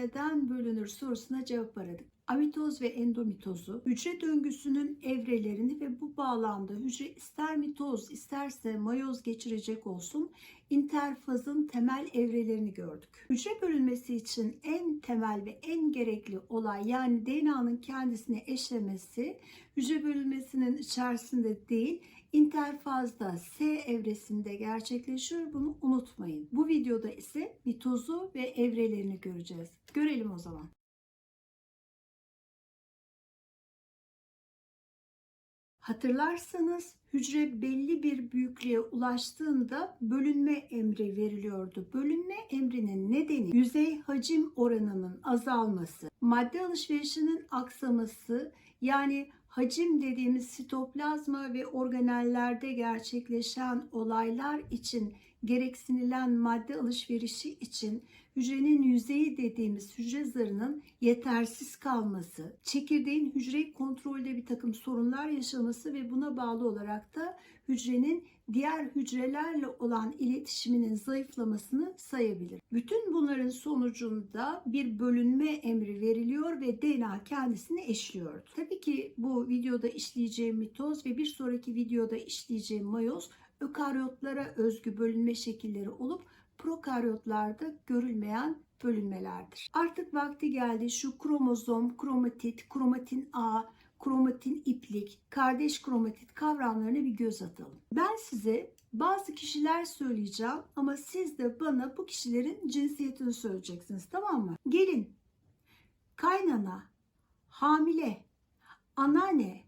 neden bölünür sorusuna cevap aradık. Amitoz ve endomitozu, hücre döngüsünün evrelerini ve bu bağlamda hücre ister mitoz isterse mayoz geçirecek olsun interfazın temel evrelerini gördük. Hücre bölünmesi için en temel ve en gerekli olay yani DNA'nın kendisine eşlemesi hücre bölünmesinin içerisinde değil interfazda S evresinde gerçekleşiyor. Bunu unutmayın. Bu videoda ise mitozu ve evrelerini göreceğiz. Görelim o zaman. Hatırlarsanız hücre belli bir büyüklüğe ulaştığında bölünme emri veriliyordu. Bölünme emrinin nedeni yüzey hacim oranının azalması, madde alışverişinin aksaması yani hacim dediğimiz sitoplazma ve organellerde gerçekleşen olaylar için gereksinilen madde alışverişi için hücrenin yüzeyi dediğimiz hücre zarının yetersiz kalması, çekirdeğin hücre kontrolde bir takım sorunlar yaşaması ve buna bağlı olarak da hücrenin diğer hücrelerle olan iletişiminin zayıflamasını sayabilir. Bütün bunların sonucunda bir bölünme emri veriliyor ve DNA kendisini eşliyor. Tabii ki bu videoda işleyeceğim mitoz ve bir sonraki videoda işleyeceğim mayoz ökaryotlara özgü bölünme şekilleri olup prokaryotlarda görülmeyen bölünmelerdir. Artık vakti geldi şu kromozom, kromatit, kromatin A, kromatin iplik, kardeş kromatit kavramlarına bir göz atalım. Ben size bazı kişiler söyleyeceğim ama siz de bana bu kişilerin cinsiyetini söyleyeceksiniz tamam mı? Gelin, kaynana, hamile, anneanne,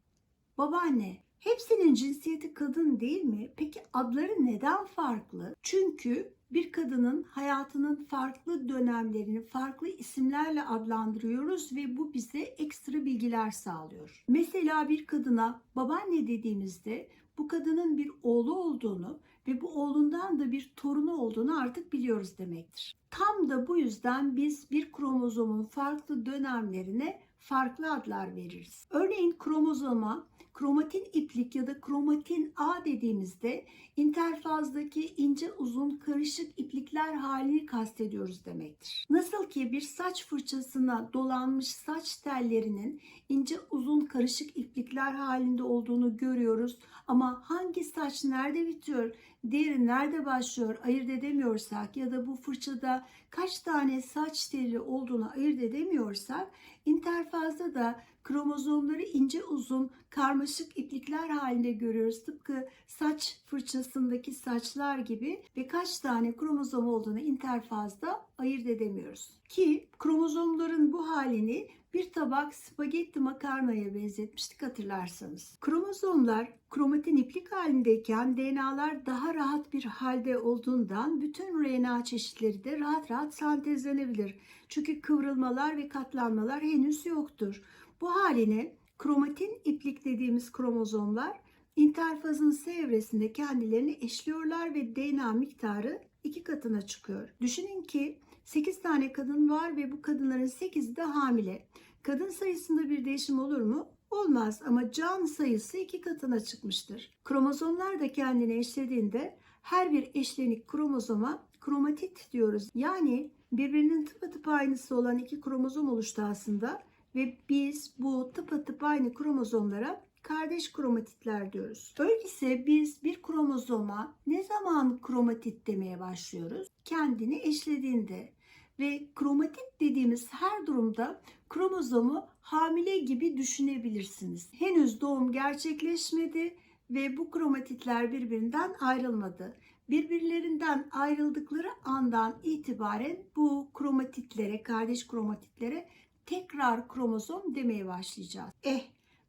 babaanne hepsinin cinsiyeti kadın değil mi? Peki adları neden farklı? Çünkü bir kadının hayatının farklı dönemlerini farklı isimlerle adlandırıyoruz ve bu bize ekstra bilgiler sağlıyor. Mesela bir kadına babaanne dediğimizde bu kadının bir oğlu olduğunu ve bu oğlundan da bir torunu olduğunu artık biliyoruz demektir. Tam da bu yüzden biz bir kromozomun farklı dönemlerine farklı adlar veririz. Örneğin kromozoma kromatin iplik ya da kromatin A dediğimizde interfazdaki ince uzun karışık iplikler halini kastediyoruz demektir. Nasıl ki bir saç fırçasına dolanmış saç tellerinin ince uzun karışık iplikler halinde olduğunu görüyoruz ama hangi saç nerede bitiyor, diğeri nerede başlıyor ayırt edemiyorsak ya da bu fırçada kaç tane saç teli olduğunu ayırt edemiyorsak interfazda da kromozomları ince uzun karmaşık iplikler halinde görüyoruz. Tıpkı saç fırçasındaki saçlar gibi ve kaç tane kromozom olduğunu interfazda ayırt edemiyoruz. Ki kromozomların bu halini bir tabak spagetti makarnaya benzetmiştik hatırlarsanız. Kromozomlar kromatin iplik halindeyken DNA'lar daha rahat bir halde olduğundan bütün RNA çeşitleri de rahat rahat sentezlenebilir. Çünkü kıvrılmalar ve katlanmalar henüz yoktur. Bu haline kromatin iplik dediğimiz kromozomlar interfazın S kendilerini eşliyorlar ve DNA miktarı iki katına çıkıyor. Düşünün ki 8 tane kadın var ve bu kadınların 8'i de hamile. Kadın sayısında bir değişim olur mu? Olmaz ama can sayısı iki katına çıkmıştır. Kromozomlar da kendini eşlediğinde her bir eşlenik kromozoma kromatit diyoruz. Yani birbirinin tıpatıp aynısı olan iki kromozom oluştu aslında ve biz bu tıpatıp aynı kromozomlara kardeş kromatitler diyoruz. Öyleyse biz bir kromozoma ne zaman kromatit demeye başlıyoruz? Kendini eşlediğinde ve kromatit dediğimiz her durumda kromozomu hamile gibi düşünebilirsiniz. Henüz doğum gerçekleşmedi ve bu kromatitler birbirinden ayrılmadı. Birbirlerinden ayrıldıkları andan itibaren bu kromatitlere, kardeş kromatitlere tekrar kromozom demeye başlayacağız. Eh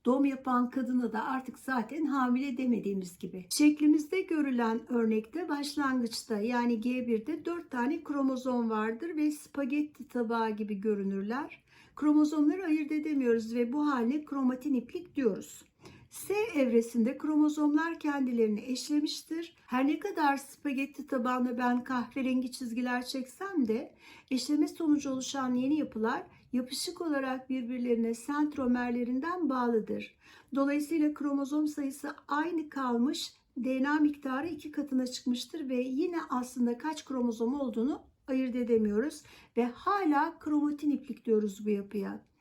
doğum yapan kadına da artık zaten hamile demediğimiz gibi. Şeklimizde görülen örnekte başlangıçta yani G1'de 4 tane kromozom vardır ve spagetti tabağı gibi görünürler. Kromozomları ayırt edemiyoruz ve bu haline kromatin iplik diyoruz. S evresinde kromozomlar kendilerini eşlemiştir. Her ne kadar spagetti tabağında ben kahverengi çizgiler çeksem de eşleme sonucu oluşan yeni yapılar yapışık olarak birbirlerine sentromerlerinden bağlıdır. Dolayısıyla kromozom sayısı aynı kalmış, DNA miktarı iki katına çıkmıştır ve yine aslında kaç kromozom olduğunu ayırt edemiyoruz ve hala kromatin iplik diyoruz bu yapıya.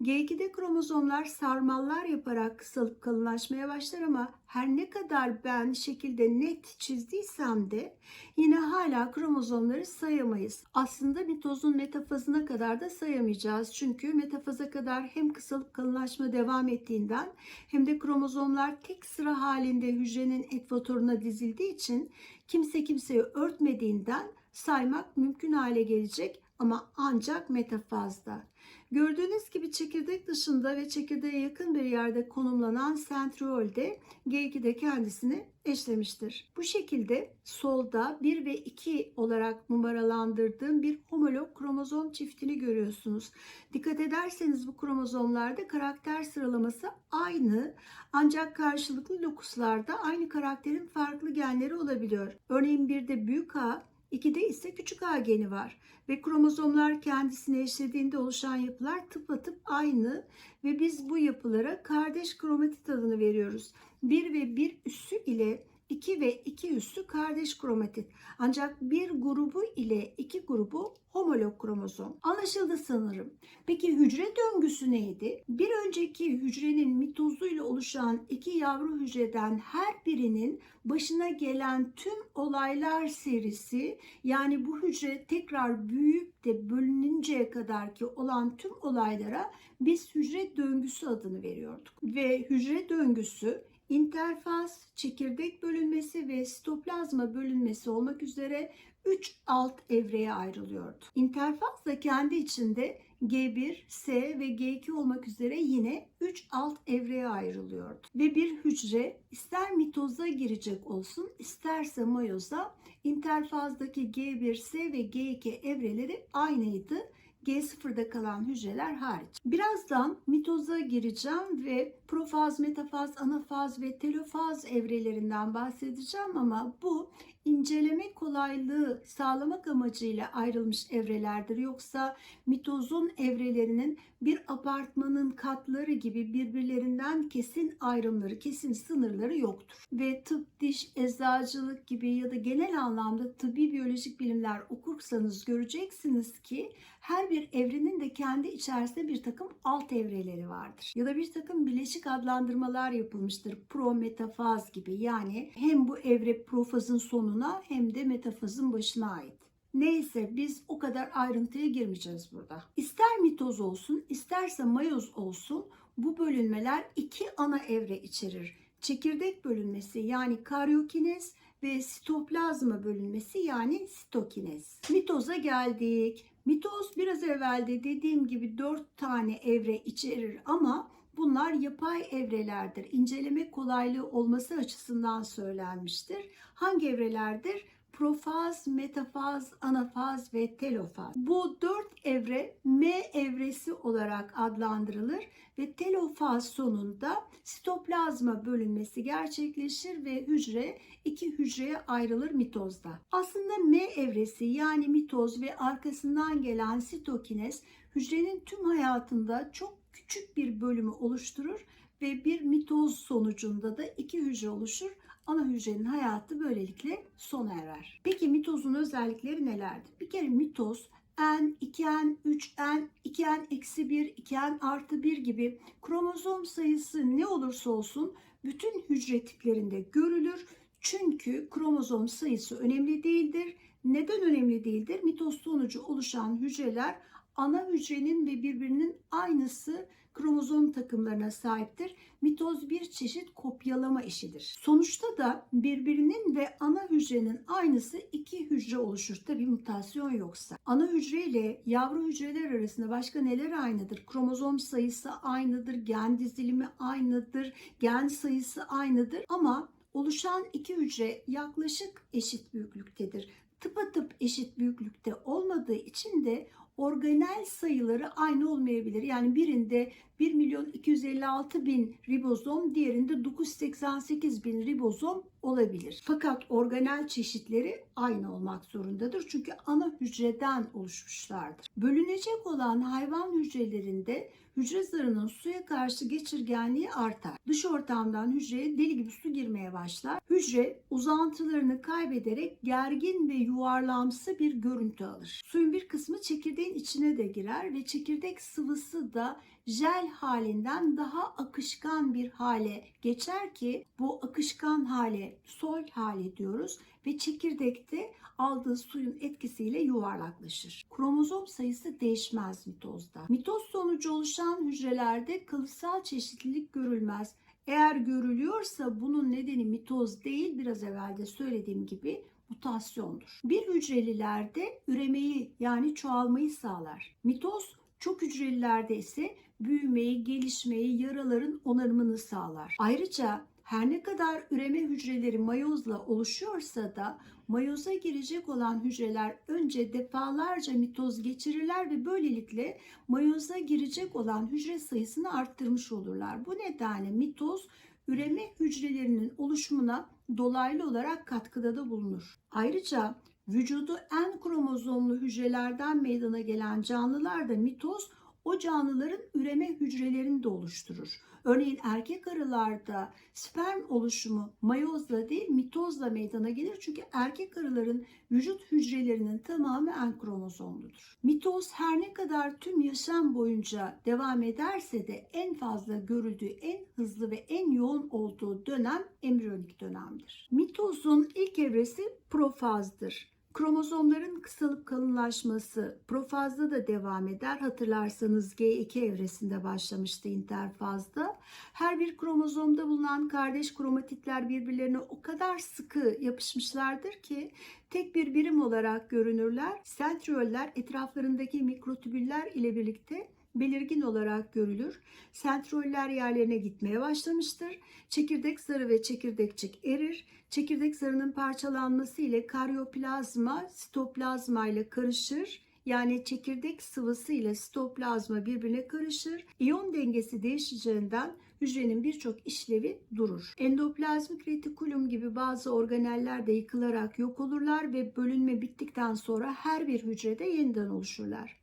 G2'de kromozomlar sarmallar yaparak kısalıp kalınlaşmaya başlar ama her ne kadar ben şekilde net çizdiysem de yine hala kromozomları sayamayız. Aslında mitozun metafazına kadar da sayamayacağız. Çünkü metafaza kadar hem kısalıp kalınlaşma devam ettiğinden hem de kromozomlar tek sıra halinde hücrenin ekvatoruna dizildiği için kimse kimseyi örtmediğinden saymak mümkün hale gelecek ama ancak metafazda. Gördüğünüz gibi çekirdek dışında ve çekirdeğe yakın bir yerde konumlanan sentriol de G2'de kendisini eşlemiştir. Bu şekilde solda 1 ve 2 olarak numaralandırdığım bir homolog kromozom çiftini görüyorsunuz. Dikkat ederseniz bu kromozomlarda karakter sıralaması aynı ancak karşılıklı lokuslarda aynı karakterin farklı genleri olabiliyor. Örneğin bir de büyük A, 2'de ise küçük a geni var ve kromozomlar kendisine eşlediğinde oluşan yapılar tıpatıp aynı ve biz bu yapılara kardeş kromatit adını veriyoruz. 1 ve 1 üssü ile 2 ve 2 üssü kardeş kromatit. Ancak bir grubu ile iki grubu homolog kromozom. Anlaşıldı sanırım. Peki hücre döngüsü neydi? Bir önceki hücrenin mitozuyla oluşan iki yavru hücreden her birinin başına gelen tüm olaylar serisi yani bu hücre tekrar büyüyüp de bölününceye kadar ki olan tüm olaylara biz hücre döngüsü adını veriyorduk. Ve hücre döngüsü interfaz, çekirdek bölünmesi ve sitoplazma bölünmesi olmak üzere 3 alt evreye ayrılıyordu. İnterfaz da kendi içinde G1, S ve G2 olmak üzere yine 3 alt evreye ayrılıyordu. Ve bir hücre ister mitoza girecek olsun isterse mayoza interfazdaki G1, S ve G2 evreleri aynıydı. G0'da kalan hücreler hariç. Birazdan mitoza gireceğim ve profaz, metafaz, anafaz ve telofaz evrelerinden bahsedeceğim ama bu inceleme kolaylığı sağlamak amacıyla ayrılmış evrelerdir. Yoksa mitozun evrelerinin bir apartmanın katları gibi birbirlerinden kesin ayrımları, kesin sınırları yoktur. Ve tıp, diş, eczacılık gibi ya da genel anlamda tıbbi biyolojik bilimler okursanız göreceksiniz ki her bir evrenin de kendi içerisinde bir takım alt evreleri vardır. Ya da bir takım bileşik adlandırmalar yapılmıştır. Pro metafaz gibi yani hem bu evre profazın sonuna hem de metafazın başına ait. Neyse biz o kadar ayrıntıya girmeyeceğiz burada. İster mitoz olsun isterse mayoz olsun bu bölünmeler iki ana evre içerir. Çekirdek bölünmesi yani karyokinez ve sitoplazma bölünmesi yani sitokinez. Mitoza geldik. Mitoz biraz evvelde dediğim gibi 4 tane evre içerir ama bunlar yapay evrelerdir. İnceleme kolaylığı olması açısından söylenmiştir. Hangi evrelerdir? Profaz, metafaz, anafaz ve telofaz. Bu dört evre M evresi olarak adlandırılır ve telofaz sonunda sitoplazma bölünmesi gerçekleşir ve hücre iki hücreye ayrılır mitozda. Aslında M evresi yani mitoz ve arkasından gelen sitokinez hücrenin tüm hayatında çok küçük bir bölümü oluşturur ve bir mitoz sonucunda da iki hücre oluşur ana hücrenin hayatı böylelikle sona erer. Peki mitozun özellikleri nelerdir? Bir kere mitoz N, 2N, 3N, 2N eksi 1, 2N artı 1 gibi kromozom sayısı ne olursa olsun bütün hücre tiplerinde görülür. Çünkü kromozom sayısı önemli değildir. Neden önemli değildir? Mitoz sonucu oluşan hücreler ana hücrenin ve birbirinin aynısı kromozom takımlarına sahiptir. Mitoz bir çeşit kopyalama işidir. Sonuçta da birbirinin ve ana hücrenin aynısı iki hücre oluşur. Tabi mutasyon yoksa. Ana hücre ile yavru hücreler arasında başka neler aynıdır? Kromozom sayısı aynıdır, gen dizilimi aynıdır, gen sayısı aynıdır ama oluşan iki hücre yaklaşık eşit büyüklüktedir. Tıpatıp eşit büyüklükte olmadığı için de organel sayıları aynı olmayabilir. Yani birinde 1 milyon 256 bin ribozom, diğerinde 988 bin ribozom olabilir. Fakat organel çeşitleri aynı olmak zorundadır. Çünkü ana hücreden oluşmuşlardır. Bölünecek olan hayvan hücrelerinde hücre zarının suya karşı geçirgenliği artar. Dış ortamdan hücreye deli gibi su girmeye başlar. Hücre uzantılarını kaybederek gergin ve yuvarlamsı bir görüntü alır. Suyun bir kısmı çekirdeğin içine de girer ve çekirdek sıvısı da jel halinden daha akışkan bir hale geçer ki bu akışkan hale sol hali diyoruz ve çekirdekte aldığı suyun etkisiyle yuvarlaklaşır. Kromozom sayısı değişmez mitozda. Mitoz sonucu oluşan hücrelerde kalıtsal çeşitlilik görülmez. Eğer görülüyorsa bunun nedeni mitoz değil biraz evvel de söylediğim gibi mutasyondur. Bir hücrelilerde üremeyi yani çoğalmayı sağlar. Mitoz çok hücrelilerde ise büyümeyi, gelişmeyi, yaraların onarımını sağlar. Ayrıca her ne kadar üreme hücreleri mayozla oluşuyorsa da mayoza girecek olan hücreler önce defalarca mitoz geçirirler ve böylelikle mayoza girecek olan hücre sayısını arttırmış olurlar. Bu nedenle mitoz üreme hücrelerinin oluşumuna dolaylı olarak katkıda da bulunur. Ayrıca vücudu en kromozomlu hücrelerden meydana gelen canlılarda mitoz o canlıların üreme hücrelerini de oluşturur. Örneğin erkek arılarda sperm oluşumu mayozla değil mitozla meydana gelir. Çünkü erkek arıların vücut hücrelerinin tamamı en kromozomludur. Mitoz her ne kadar tüm yaşam boyunca devam ederse de en fazla görüldüğü, en hızlı ve en yoğun olduğu dönem embriyonik dönemdir. Mitozun ilk evresi profazdır. Kromozomların kısalıp kalınlaşması profazda da devam eder. Hatırlarsanız G2 evresinde başlamıştı interfazda. Her bir kromozomda bulunan kardeş kromatitler birbirlerine o kadar sıkı yapışmışlardır ki tek bir birim olarak görünürler. Sentriyoller etraflarındaki mikrotübüller ile birlikte belirgin olarak görülür. Sentroller yerlerine gitmeye başlamıştır. Çekirdek zarı ve çekirdekçik erir. Çekirdek zarının parçalanması ile karyoplazma sitoplazma ile karışır. Yani çekirdek sıvısı ile sitoplazma birbirine karışır. İyon dengesi değişeceğinden hücrenin birçok işlevi durur. Endoplazmik retikulum gibi bazı organeller de yıkılarak yok olurlar ve bölünme bittikten sonra her bir hücrede yeniden oluşurlar.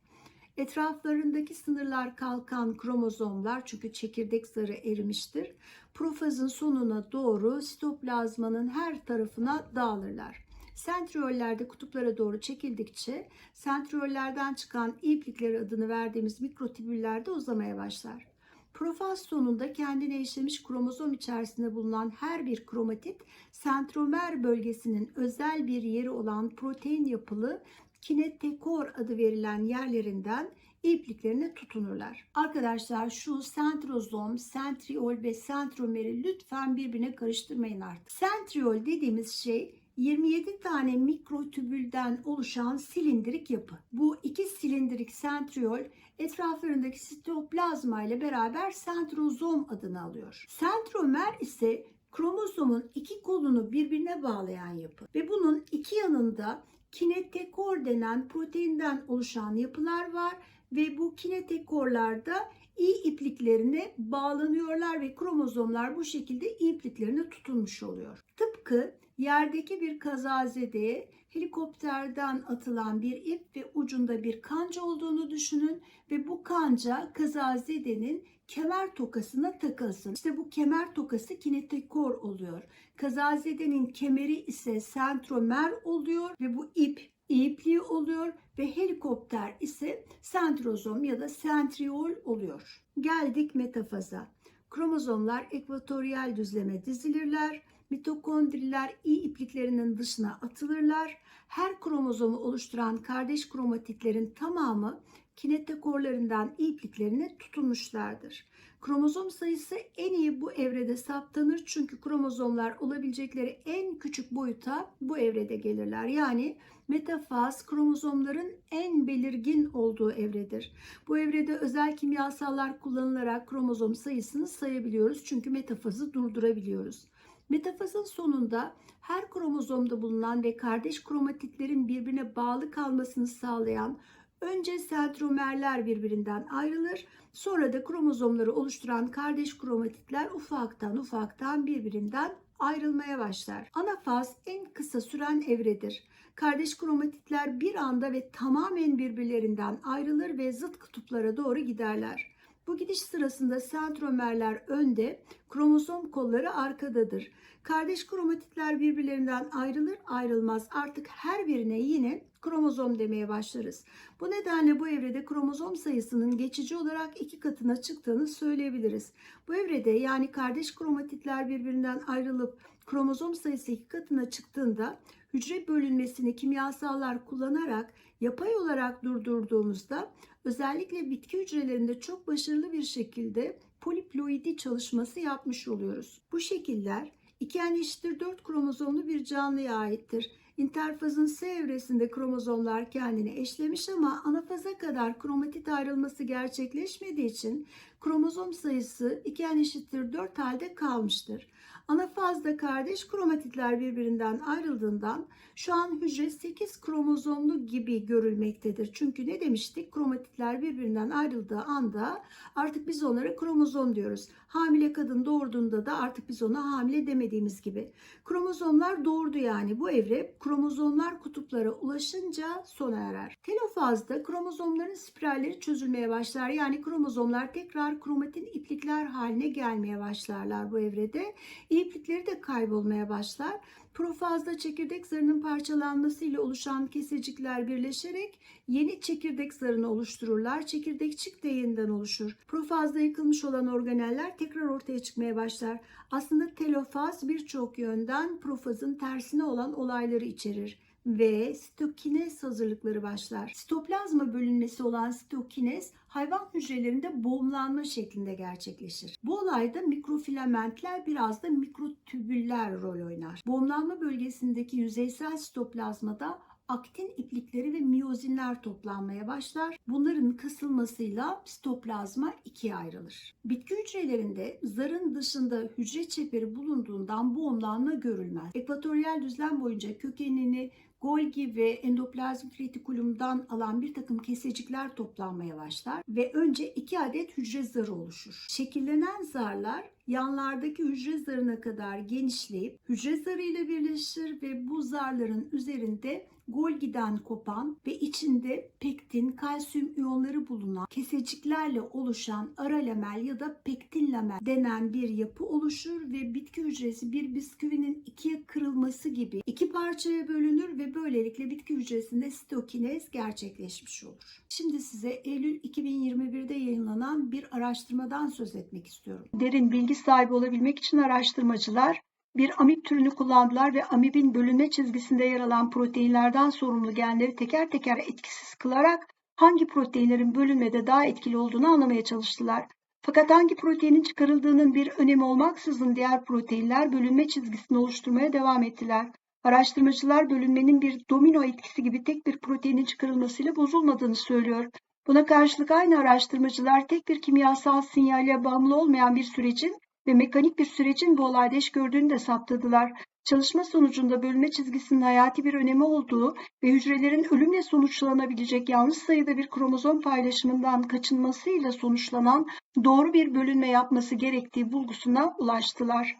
Etraflarındaki sınırlar kalkan kromozomlar çünkü çekirdek zarı erimiştir. Profazın sonuna doğru sitoplazmanın her tarafına dağılırlar. Sentriyollerde kutuplara doğru çekildikçe sentriyollerden çıkan iplikler adını verdiğimiz mikrotübüller de uzamaya başlar. Profaz sonunda kendine işlemiş kromozom içerisinde bulunan her bir kromatit sentromer bölgesinin özel bir yeri olan protein yapılı kinetekor adı verilen yerlerinden ipliklerine tutunurlar. Arkadaşlar şu sentrozom, sentriol ve sentromeri lütfen birbirine karıştırmayın artık. Sentriol dediğimiz şey 27 tane mikrotübülden oluşan silindirik yapı. Bu iki silindirik sentriol etraflarındaki sitoplazma ile beraber sentrozom adını alıyor. Sentromer ise kromozomun iki kolunu birbirine bağlayan yapı ve bunun iki yanında kinetekor denen proteinden oluşan yapılar var ve bu kinetekorlarda i ipliklerine bağlanıyorlar ve kromozomlar bu şekilde i ipliklerine tutunmuş oluyor. Tıpkı yerdeki bir kazazedeye helikopterden atılan bir ip ve ucunda bir kanca olduğunu düşünün ve bu kanca kazazedenin kemer tokasına takılsın. İşte bu kemer tokası kinetekor oluyor. Kazazedenin kemeri ise sentromer oluyor ve bu ip ipliği oluyor ve helikopter ise sentrozom ya da sentriol oluyor. Geldik metafaza. Kromozomlar ekvatoryal düzleme dizilirler. Mitokondriler i ipliklerinin dışına atılırlar. Her kromozomu oluşturan kardeş kromatitlerin tamamı kinetekorlarından i ipliklerine tutunmuşlardır. Kromozom sayısı en iyi bu evrede saptanır çünkü kromozomlar olabilecekleri en küçük boyuta bu evrede gelirler. Yani metafaz kromozomların en belirgin olduğu evredir. Bu evrede özel kimyasallar kullanılarak kromozom sayısını sayabiliyoruz çünkü metafazı durdurabiliyoruz. Metafazın sonunda her kromozomda bulunan ve kardeş kromatitlerin birbirine bağlı kalmasını sağlayan önce sentromerler birbirinden ayrılır. Sonra da kromozomları oluşturan kardeş kromatitler ufaktan ufaktan birbirinden ayrılmaya başlar. Anafaz en kısa süren evredir. Kardeş kromatitler bir anda ve tamamen birbirlerinden ayrılır ve zıt kutuplara doğru giderler. Bu gidiş sırasında sentromerler önde, kromozom kolları arkadadır. Kardeş kromatitler birbirlerinden ayrılır ayrılmaz artık her birine yine kromozom demeye başlarız. Bu nedenle bu evrede kromozom sayısının geçici olarak iki katına çıktığını söyleyebiliriz. Bu evrede yani kardeş kromatitler birbirinden ayrılıp kromozom sayısı iki katına çıktığında hücre bölünmesini kimyasallar kullanarak yapay olarak durdurduğumuzda özellikle bitki hücrelerinde çok başarılı bir şekilde poliploidi çalışması yapmış oluyoruz. Bu şekiller 2 n eşittir 4 kromozomlu bir canlıya aittir. İnterfazın S evresinde kromozomlar kendini eşlemiş ama anafaza kadar kromatit ayrılması gerçekleşmediği için kromozom sayısı 2 n eşittir 4 halde kalmıştır. Anafazda kardeş kromatitler birbirinden ayrıldığından şu an hücre 8 kromozomlu gibi görülmektedir. Çünkü ne demiştik? Kromatitler birbirinden ayrıldığı anda artık biz onlara kromozom diyoruz. Hamile kadın doğurduğunda da artık biz ona hamile demediğimiz gibi. Kromozomlar doğurdu yani bu evre kromozomlar kutuplara ulaşınca sona erer. Telofazda kromozomların spiralleri çözülmeye başlar. Yani kromozomlar tekrar kromatin iplikler haline gelmeye başlarlar bu evrede. İplikleri de kaybolmaya başlar. Profazda çekirdek zarının parçalanması ile oluşan kesecikler birleşerek yeni çekirdek zarını oluştururlar. Çekirdekçik de yeniden oluşur. Profazda yıkılmış olan organeller tekrar ortaya çıkmaya başlar. Aslında telofaz birçok yönden profazın tersine olan olayları içerir ve sitokinez hazırlıkları başlar. Sitoplazma bölünmesi olan sitokinez hayvan hücrelerinde boğumlanma şeklinde gerçekleşir. Bu olayda mikrofilamentler biraz da mikrotübüller rol oynar. Boğumlanma bölgesindeki yüzeysel sitoplazmada aktin iplikleri ve miyozinler toplanmaya başlar. Bunların kısılmasıyla sitoplazma ikiye ayrılır. Bitki hücrelerinde zarın dışında hücre çeperi bulunduğundan boğumlanma görülmez. Ekvatoryal düzlem boyunca kökenini Golgi ve endoplazmik retikulumdan alan bir takım kesecikler toplanmaya başlar ve önce iki adet hücre zarı oluşur. Şekillenen zarlar yanlardaki hücre zarına kadar genişleyip hücre zarı ile birleşir ve bu zarların üzerinde Golgi'den kopan ve içinde pektin, kalsiyum iyonları bulunan keseciklerle oluşan ara lamel ya da pektin lamel denen bir yapı oluşur ve bitki hücresi bir bisküvinin ikiye kırılması gibi iki parçaya bölünür ve böylelikle bitki hücresinde sitokinez gerçekleşmiş olur. Şimdi size Eylül 2021'de yayınlanan bir araştırmadan söz etmek istiyorum. Derin bilgi sahibi olabilmek için araştırmacılar bir amip türünü kullandılar ve amibin bölünme çizgisinde yer alan proteinlerden sorumlu genleri teker teker etkisiz kılarak hangi proteinlerin bölünmede daha etkili olduğunu anlamaya çalıştılar. Fakat hangi proteinin çıkarıldığının bir önemi olmaksızın diğer proteinler bölünme çizgisini oluşturmaya devam ettiler. Araştırmacılar bölünmenin bir domino etkisi gibi tek bir proteinin çıkarılmasıyla bozulmadığını söylüyor. Buna karşılık aynı araştırmacılar tek bir kimyasal sinyale bağımlı olmayan bir sürecin ve mekanik bir sürecin bu olayda iş gördüğünü de saptadılar. Çalışma sonucunda bölünme çizgisinin hayati bir önemi olduğu ve hücrelerin ölümle sonuçlanabilecek yanlış sayıda bir kromozom paylaşımından kaçınmasıyla sonuçlanan doğru bir bölünme yapması gerektiği bulgusuna ulaştılar.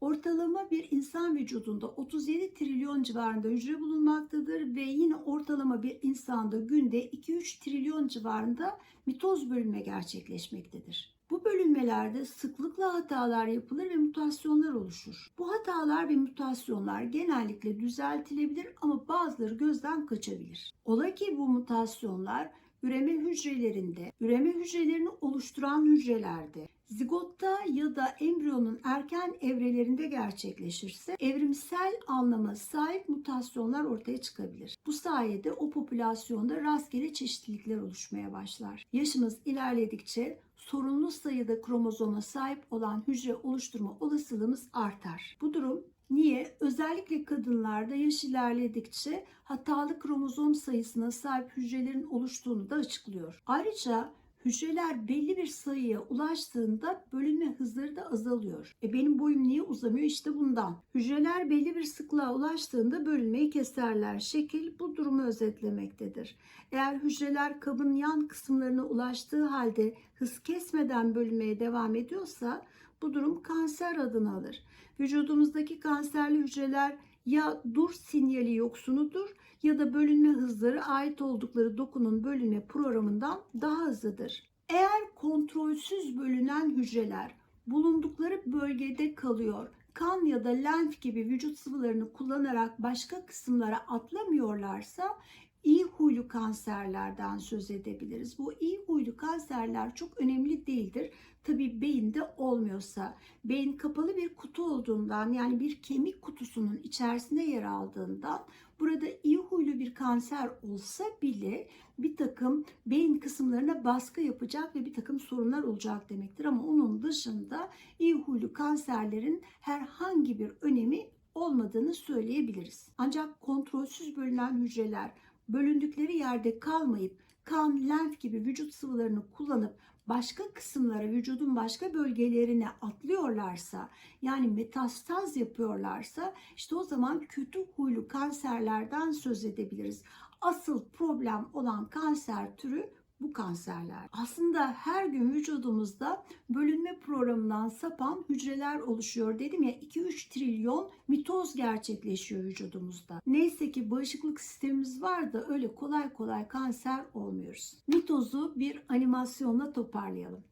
Ortalama bir insan vücudunda 37 trilyon civarında hücre bulunmaktadır ve yine ortalama bir insanda günde 2-3 trilyon civarında mitoz bölünme gerçekleşmektedir. Bu bölünmelerde sıklıkla hatalar yapılır ve mutasyonlar oluşur. Bu hatalar ve mutasyonlar genellikle düzeltilebilir ama bazıları gözden kaçabilir. Ola ki bu mutasyonlar üreme hücrelerinde, üreme hücrelerini oluşturan hücrelerde, zigotta ya da embriyonun erken evrelerinde gerçekleşirse evrimsel anlama sahip mutasyonlar ortaya çıkabilir. Bu sayede o popülasyonda rastgele çeşitlilikler oluşmaya başlar. Yaşımız ilerledikçe sorunlu sayıda kromozoma sahip olan hücre oluşturma olasılığımız artar. Bu durum Niye? Özellikle kadınlarda yaş ilerledikçe hatalı kromozom sayısına sahip hücrelerin oluştuğunu da açıklıyor. Ayrıca hücreler belli bir sayıya ulaştığında bölünme hızları da azalıyor. E benim boyum niye uzamıyor? İşte bundan. Hücreler belli bir sıklığa ulaştığında bölünmeyi keserler. Şekil bu durumu özetlemektedir. Eğer hücreler kabın yan kısımlarına ulaştığı halde hız kesmeden bölünmeye devam ediyorsa bu durum kanser adını alır. Vücudumuzdaki kanserli hücreler ya dur sinyali yoksunudur ya da bölünme hızları ait oldukları dokunun bölünme programından daha hızlıdır. Eğer kontrolsüz bölünen hücreler bulundukları bölgede kalıyor, kan ya da lenf gibi vücut sıvılarını kullanarak başka kısımlara atlamıyorlarsa iyi huylu kanserlerden söz edebiliriz. Bu iyi huylu kanserler çok önemli değildir. Tabii beyinde olmuyorsa, beyin kapalı bir kutu olduğundan yani bir kemik kutusunun içerisinde yer aldığından burada iyi huylu bir kanser olsa bile bir takım beyin kısımlarına baskı yapacak ve bir takım sorunlar olacak demektir. Ama onun dışında iyi huylu kanserlerin herhangi bir önemi olmadığını söyleyebiliriz. Ancak kontrolsüz bölünen hücreler bölündükleri yerde kalmayıp kan, lenf gibi vücut sıvılarını kullanıp başka kısımlara, vücudun başka bölgelerine atlıyorlarsa, yani metastaz yapıyorlarsa işte o zaman kötü huylu kanserlerden söz edebiliriz. Asıl problem olan kanser türü bu kanserler. Aslında her gün vücudumuzda bölünme programından sapan hücreler oluşuyor. Dedim ya 2-3 trilyon mitoz gerçekleşiyor vücudumuzda. Neyse ki bağışıklık sistemimiz var da öyle kolay kolay kanser olmuyoruz. Mitozu bir animasyonla toparlayalım.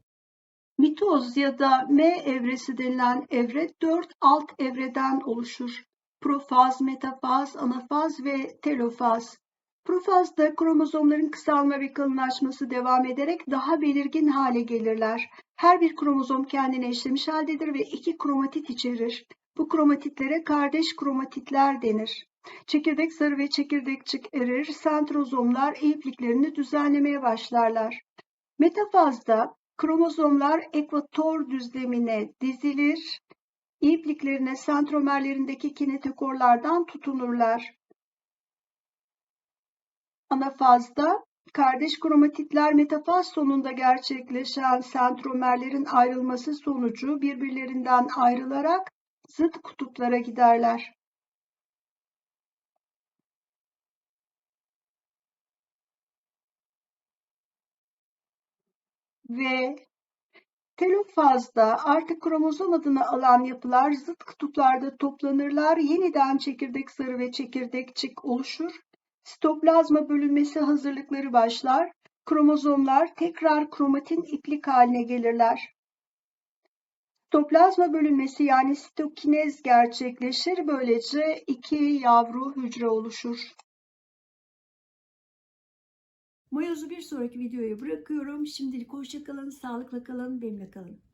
Mitoz ya da M evresi denilen evre dört alt evreden oluşur. Profaz, metafaz, anafaz ve telofaz. Profazda kromozomların kısalma ve kalınlaşması devam ederek daha belirgin hale gelirler. Her bir kromozom kendine işlemiş haldedir ve iki kromatit içerir. Bu kromatitlere kardeş kromatitler denir. Çekirdek sarı ve çekirdekçik erir, sentrozomlar ipliklerini düzenlemeye başlarlar. Metafazda kromozomlar ekvator düzlemine dizilir, ipliklerine sentromerlerindeki kinetokorlardan tutunurlar. Anafazda kardeş kromatitler metafaz sonunda gerçekleşen sentromerlerin ayrılması sonucu birbirlerinden ayrılarak zıt kutuplara giderler. Ve telofazda artık kromozom adını alan yapılar zıt kutuplarda toplanırlar. Yeniden çekirdek sarı ve çekirdekçik oluşur. Sitoplazma bölünmesi hazırlıkları başlar. Kromozomlar tekrar kromatin iplik haline gelirler. Sitoplazma bölünmesi yani sitokinez gerçekleşir. Böylece iki yavru hücre oluşur. Mayozu bir sonraki videoya bırakıyorum. Şimdilik hoşça kalın, sağlıkla kalın, benimle kalın.